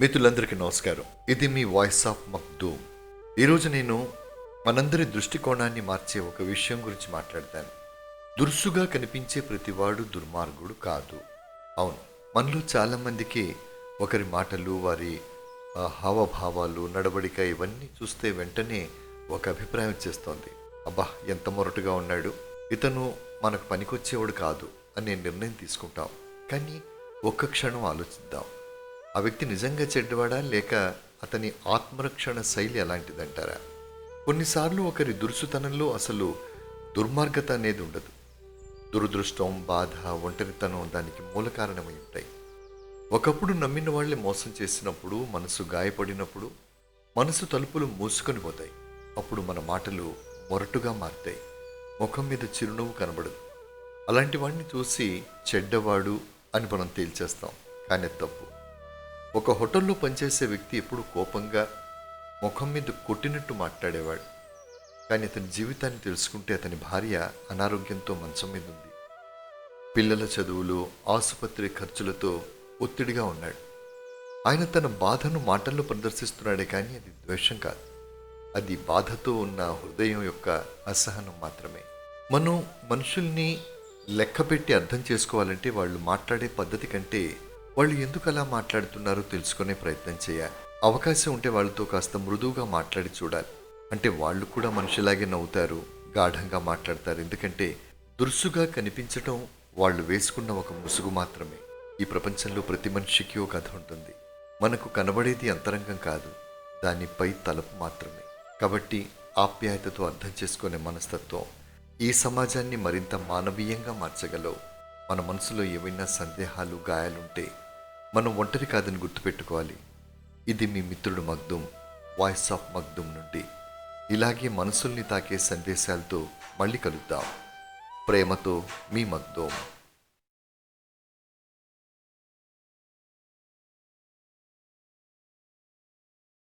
మిత్రులందరికీ నమస్కారం. ఇది మీ వాయిస్ ఆఫ్ మక్దూమ్ ఈరోజు నేను మనందరి దృష్టికోణాన్ని మార్చే ఒక విషయం గురించి మాట్లాడతాను. దురుసుగా కనిపించే ప్రతివాడు దుర్మార్గుడు కాదు. అవును మనలో చాలామందికి ఒకరి మాటలు వారి హావభావాలు నడవడిక ఇవన్నీ చూస్తే వెంటనే ఒక అభిప్రాయం వచ్చేస్తోంది. అబ్బా ఎంత మొరటుగా ఉన్నాడు. ఇతను మనకు పనికొచ్చేవాడు కాదు అనే నిర్ణయం తీసుకుంటాం. కానీ ఒక్క క్షణం ఆలోచిద్దాం. ఆ వ్యక్తి నిజంగా చెడ్డవాడా లేక అతని ఆత్మరక్షణ శైలి ఎలాంటిదంటారా? కొన్నిసార్లు ఒకరి దురుసుతనంలో అసలు దుర్మార్గత అనేది ఉండదు. దురదృష్టం బాధ ఒంటరితనం దానికి మూల కారణమై ఉంటాయి. ఒకప్పుడు నమ్మిన వాళ్ళని మోసం చేసినప్పుడు మనసు గాయపడినప్పుడు మనసు తలుపులు మూసుకొని పోతాయి. అప్పుడు మన మాటలు మొరటుగా మారుతాయి. ముఖం మీద చిరునవ్వు కనబడదు. అలాంటి వాడిని చూసి చెడ్డవాడు అని మనం తేల్చేస్తాం. కానీ తప్పు. ఒక హోటల్లో పనిచేసే వ్యక్తి ఎప్పుడు కోపంగా ముఖం మీద కొట్టినట్టు మాట్లాడేవాడు. కానీ అతని జీవితాన్ని తెలుసుకుంటే అతని భార్య అనారోగ్యంతో మంచం మీద ఉంది. పిల్లల చదువులు ఆసుపత్రి ఖర్చులతో ఒత్తిడిగా ఉన్నాడు. ఆయన తన బాధను మాటల్లో ప్రదర్శిస్తున్నాడే కానీ అది ద్వేషం కాదు. అది బాధతో ఉన్న హృదయం యొక్క అసహనం మాత్రమే. మనం మనుషుల్ని లెక్కపెట్టి అర్థం చేసుకోవాలంటే వాళ్ళు మాట్లాడే పద్ధతి కంటే వాళ్ళు ఎందుకు అలా మాట్లాడుతున్నారో తెలుసుకునే ప్రయత్నం చేయాలి. అవకాశం ఉంటే వాళ్ళతో కాస్త మృదువుగా మాట్లాడి చూడాలి. అంటే వాళ్ళు కూడా మనిషిలాగే నవ్వుతారు గాఢంగా మాట్లాడతారు. ఎందుకంటే దురుసుగా కనిపించటం వాళ్ళు వేసుకున్న ఒక ముసుగు మాత్రమే. ఈ ప్రపంచంలో ప్రతి మనిషికి ఒక కథ ఉంటుంది. మనకు కనబడేది అంతరంగం కాదు దానిపై తలుపు మాత్రమే. కాబట్టి ఆప్యాయతతో అర్థం చేసుకునే మనస్తత్వం ఈ సమాజాన్ని మరింత మానవీయంగా మార్చగలవు. మన మనసులో ఏవైనా సందేహాలు గాయాలుంటే మనం ఒంటరి కాదని గుర్తుపెట్టుకోవాలి. ఇది మీ మిత్రుడు మగ్దుమ్ వాయిస్ ఆఫ్ మగ్దుమ్ నుండి. ఇలాగే మనసుల్ని తాకే సందేశాలతో మళ్ళీ కలుద్దాం. ప్రేమతో మీ మగ్దూమ్